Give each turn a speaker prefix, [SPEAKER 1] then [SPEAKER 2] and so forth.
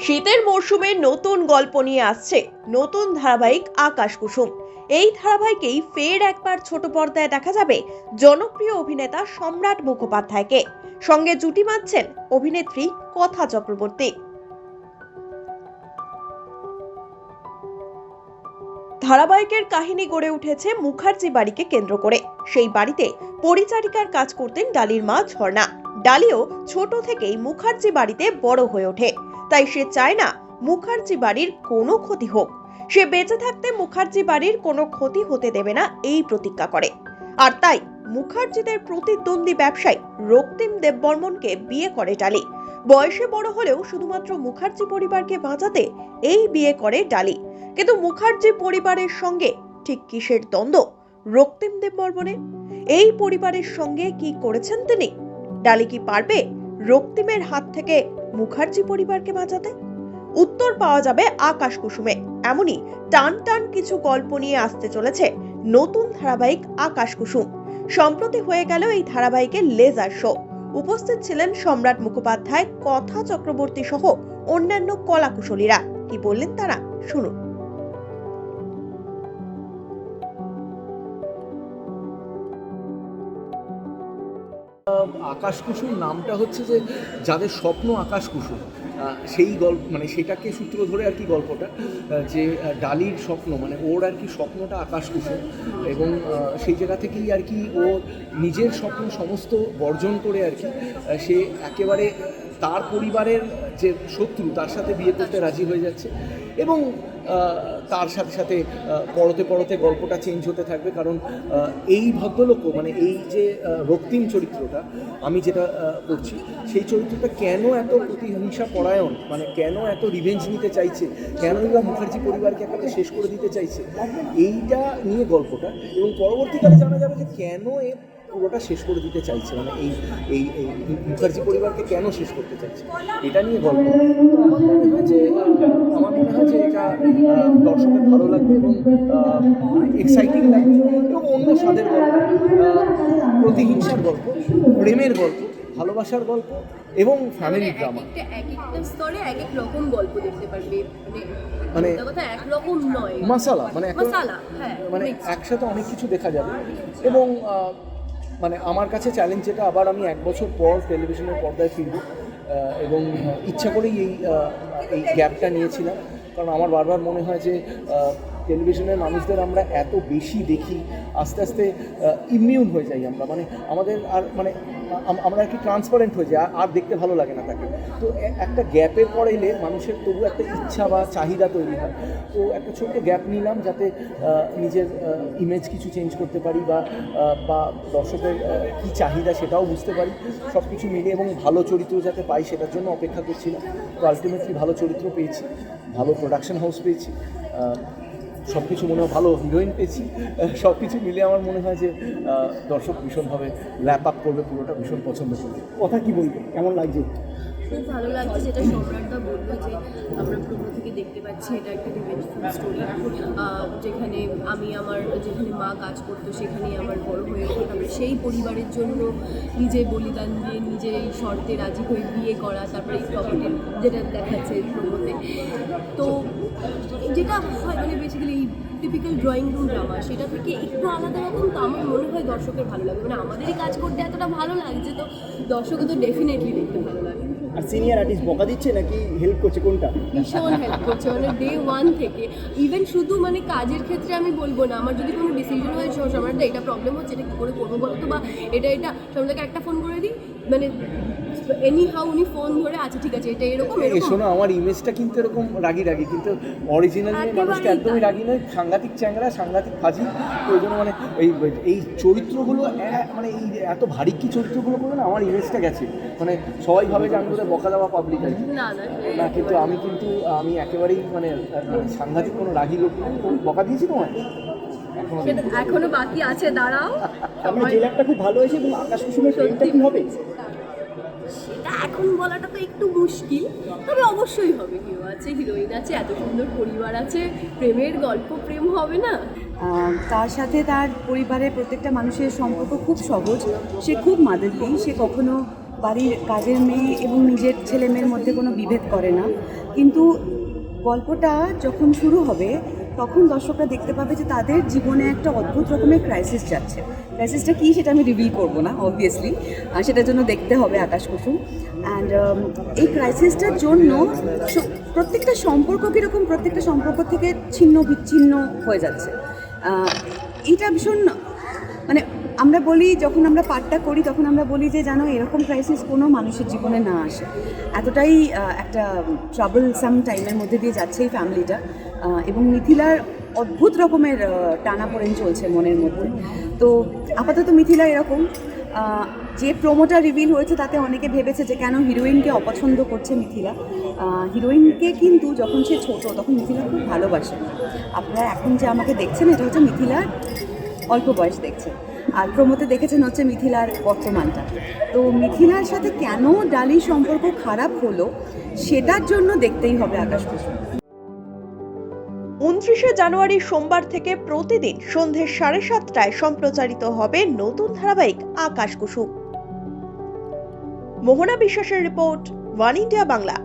[SPEAKER 1] শীতের মরশুমে নতুন গল্প নিয়ে আসছে নতুন ধারাবাহিক আকাশ কুসুম। এই ধারাবাহিকেই ফের একবার ছোট পর্দায় দেখা যাবে জনপ্রিয় অভিনেতা সম্রাট মুখোপাধ্যায়কে। সঙ্গে জুটি বাঁধছেন অভিনেত্রী কথা চক্রবর্তী। ধারাবাহিকের কাহিনী গড়ে উঠেছে মুখার্জি বাড়িকে কেন্দ্র করে। সেই বাড়িতে পরিচারিকার কাজ করতেন ডালির মা ঝর্ণা। ডালিও ছোট থেকেই মুখার্জি বাড়িতে বড় হয়ে ওঠে। তাই সে চায় না মুখার্জি বাড়ির কোনো ক্ষতি হোক। সে বেঁচে থাকতে মুখার্জি বাড়ির কোনো ক্ষতি হতে দেবে না এই প্রতিজ্ঞা করে। আর তাই মুখার্জিদের প্রতিদ্বন্দ্বী ব্যবসায়ী রক্তিম দেববর্মনকে বিয়ে করে ডালি। বয়সে বড় হলেও শুধুমাত্র মুখার্জি পরিবারকে বাঁচাতে এই বিয়ে করে ডালি। কিন্তু মুখার্জি পরিবারের সঙ্গে ঠিক কিসের দ্বন্দ্ব রক্তিম দেববর্মনের? এই পরিবারের সঙ্গে কি করেছেন তিনি? ডালি কি পারবে রক্তিমের হাত থেকে মুখার্জি পরিবারকে বাঁচাতে? উত্তর পাওয়া যাবে আকাশ কুসুমে। এমনই টান টান কিছু গল্প নিয়ে আসতে চলেছে নতুন ধারাবাহিক আকাশ কুসুম। সম্প্রতি হয়ে গেল এই ধারাবাহিকের লেজার শো। উপস্থিত ছিলেন সম্রাট মুখোপাধ্যায়, কথা চক্রবর্তী সহ অন্যান্য কলাকুশলীরা। কি বললেন তারা? শুনুন।
[SPEAKER 2] আকাশ কুসুম নামটা হচ্ছে যে যাদের স্বপ্ন আকাশ কুসুম। সেই গল্প মানে সেটাকে সূত্র ধরে আর কি গল্পটা যে ডালির স্বপ্ন মানে ওর আর কি স্বপ্নটা আকাশ কুসুম। এবং সেই জায়গা থেকেই আর কি ও নিজের স্বপ্ন সমস্ত বর্জন করে আর কি সে একেবারে তার পরিবারের যে শত্রু, তার সাথে বিয়ে করতে রাজি হয়ে যাচ্ছে এবং তার সাথে সাথে পড়তে পরতে গল্পটা চেঞ্জ হতে থাকবে কারণ এই ভদ্রলোকও মানে এই যে রক্তিম চরিত্রটা আমি যেটা করছি, সেই চরিত্রটা কেন এত প্রতিহিংসা পরায়ণ? মানে কেন এত রিভেঞ্জ নিতে চাইছে? কেন এরা মুখার্জি পরিবারকে একেবারে শেষ করে দিতে চাইছে? এইটা নিয়ে গল্পটা এবং পরবর্তীকালে জানা যাবে যে কেন এ পুরোটা শেষ করে দিতে চাইছে মানে এই এই এই মুখার্জি পরিবারকে কেন শেষ করতে চাইছে? এটা নিয়ে গল্প। তো আমার মনে হয় যে আমার মনে হয় যে এটা দর্শকের ভালো লাগবে এবং এক্সাইটিং লাগবে এবং অন্য স্বাদের গল্প প্রতিহিংসার গল্প প্রেমের গল্প ভালোবাসার গল্প এবং ফ্যামিলি ড্রামা
[SPEAKER 3] এক একটা স্তরে এক এক রকম গল্প দেখতে পারবে। মানে
[SPEAKER 2] মানে
[SPEAKER 3] একরকম নয়।
[SPEAKER 2] মশালা মানে
[SPEAKER 3] মশালা হ্যাঁ
[SPEAKER 2] মানে একসাথে অনেক কিছু দেখা যাবে। এবং মানে আমার কাছে চ্যালেঞ্জ যেটা, আবার আমি এক বছর পর টেলিভিশনের পর্দায় ফিরব। এবং ইচ্ছা করেই এই এই গ্যাপটা নিয়েছিলাম। কারণ আমার বারবার মনে হয় যে টেলিভিশনের মানুষদের আমরা এত বেশি দেখি, আস্তে আস্তে ইমিউন হয়ে যাই আমরা। মানে আমাদের আর মানে আমরা কি ট্রান্সপারেন্ট হয়ে যায় আর- দেখতে ভালো লাগে না তাকে। তো একটা গ্যাপের পর এলে মানুষের তবু একটা ইচ্ছা বা চাহিদা তৈরি হয়। তো একটা ছোট্ট গ্যাপ নিলাম যাতে নিজের ইমেজ কিছু চেঞ্জ করতে পারি বা বা দর্শকের কী চাহিদা সেটাও বুঝতে পারি। সব কিছু মিলে এবং ভালো চরিত্র যাতে পাই সেটার জন্য অপেক্ষা করছিলাম। তো আলটিমেটলি ভালো চরিত্র পেয়েছি, ভালো প্রোডাকশন হাউস পেয়েছি। সব কিছু মনে হয় ভালো হিরোইন পেয়েছি। সব কিছু মিলে আমার মনে হয় যে দর্শক ভীষণভাবে ল্যাপ আপ করবে, পুরোটা ভীষণ পছন্দ করবে। কথা কি বলবে? কেমন লাগছে?
[SPEAKER 3] খুব ভালো লাগছে যেটা সম্রাটদা বলল যে আমরা প্রোমো থেকে দেখতে পাচ্ছি, এটা একটা রিভেঞ্জফুল স্টোরি যেখানে আমি আমার, যেখানে মা কাজ করতো, সেখানেই আমার বড় হয়ে ওঠা। সেই পরিবারের জন্য নিজে বলিদান দিয়ে নিজের এই শর্তে রাজি হয়ে বিয়ে করা, তারপরে এই প্রপার্টি যেটা দেখাচ্ছে প্রোমোতে তো যেটা হয় মানে বেসিক্যালি এই টিপিক্যাল ড্রয়িং রুম ড্রামা সেটা থেকে একটু আলাদা রকম, তো আমার মনে হয় দর্শকের ভালো লাগবে। মানে আমাদেরই কাজ করতে এতটা ভালো লাগছে, তো দর্শকের তো ডেফিনেটলি দেখতে ভালো লাগবে।
[SPEAKER 4] আর সিনিয়র আর্টিস্ট বকা দিচ্ছে নাকি হেল্প করছে? কোনটা?
[SPEAKER 3] ভীষণ হেল্প করছে মানে ডে ওয়ান থেকে। ইভেন শুধু মানে কাজের ক্ষেত্রে আমি বলব না আমার যদি কোনো ডিসিশন হয় সমাজটা এটা প্রবলেম হচ্ছে এটা কী করে করব বলো তো বা এটা এটা সমাজকে একটা ফোন করে দিই মানে এনি হাউ উনি ফোন ধরে আচ্ছা ঠিক আছে এটা এরকম
[SPEAKER 2] শোনো আমার ইমেজটা কিন্তু এরকম রাগি রাগি কিন্তু অরিজিনালি মানুষটা একদমই। রাগি নয় সাংঘাতিক চ্যাংরা সাংঘাতিক ফাজি তো ওই জন্য মানে এই এই চরিত্রগুলো মানে এই এত ভারী কি চরিত্রগুলো করে না আমার ইমেজটা গেছে। মানে সবাই ভাবে যে আমি বকা দেওয়া পাবলিক আর কি।
[SPEAKER 3] না
[SPEAKER 2] কিন্তু আমি কিন্তু আমি একেবারেই মানে সাংঘাতিক কোনো রাগি লোক বকা দিয়েছি তোমায়?
[SPEAKER 3] এখনও বাকি আছে দাঁড়াও।
[SPEAKER 4] আমার জেলারটা খুব ভালো হয়েছে এবং আকাশ কুসুমের প্রেমটা কি হবে?
[SPEAKER 3] সেটা এখন বলাটা তো একটু মুশকিল তবে অবশ্যই হবে। হিরো আছে হিরোইন আছে এত সুন্দর পরিবার আছে প্রেমের গল্প প্রেম হবে না?
[SPEAKER 5] তার সাথে তার পরিবারের প্রত্যেকটা মানুষের সম্পর্ক খুব সহজ। সে খুব মাদারলি সে কখনো বাড়ির কাজের মেয়ে এবং নিজের ছেলে মেয়ের মধ্যে কোনো বিভেদ করে না। কিন্তু গল্পটা যখন শুরু হবে, তখন দর্শকরা দেখতে পাবে যে তাদের জীবনে একটা অদ্ভুত রকমের ক্রাইসিস যাচ্ছে। ক্রাইসিসটা কী সেটা আমি রিভিল করব না অবভিয়াসলি সেটার জন্য দেখতে হবে আকাশ কুসুম। অ্যান্ড এই ক্রাইসিসটার জন্য প্রত্যেকটা সম্পর্ক কীরকম, প্রত্যেকটা সম্পর্ক থেকে ছিন্ন, বিচ্ছিন্ন হয়ে যাচ্ছে। এটা ভীষণ মানে আমরা বলি যখন আমরা পাঠটা করি, তখন আমরা বলি যে, জানো, এরকম ক্রাইসিস কোনো মানুষের জীবনে না আসে। এতটাই একটা ট্রাবল সাম টাইমের মধ্যে দিয়ে যাচ্ছে এই ফ্যামিলিটা এবং মিথিলার অদ্ভুত রকমের টানা পড়েন চলছে মনের মধ্যে। তো আপাতত মিথিলা এরকম। যে প্রোমোটা রিভিল হয়েছে, তাতে অনেকে ভেবেছে যে, কেন হিরোইনকে অপছন্দ করছে মিথিলা? হিরোইনকে কিন্তু যখন সে ছোট, তখন মিথিলা খুব ভালোবাসে। আপনারা এখন যে আমাকে দেখছেন, এটা হচ্ছে মিথিলার অল্প বয়স দেখছেন। আর প্রমোতে দেখেছেন হচ্ছে মিথিলার বর্তমানটা। তো মিথিলার সাথে কেন ডালির সম্পর্ক খারাপ হলো, সেটার জন্য দেখতেই হবে আকাশ কুসুম
[SPEAKER 1] উনত্রিশে জানুয়ারি সোমবার থেকে প্রতিদিন সন্ধে সাড়ে সাতটায় সম্প্রচারিত হবে নতুন ধারাবাহিক আকাশ কুসুম মোহনা বিশ্বাসের রিপোর্ট, ওয়ান ইন্ডিয়া বাংলা।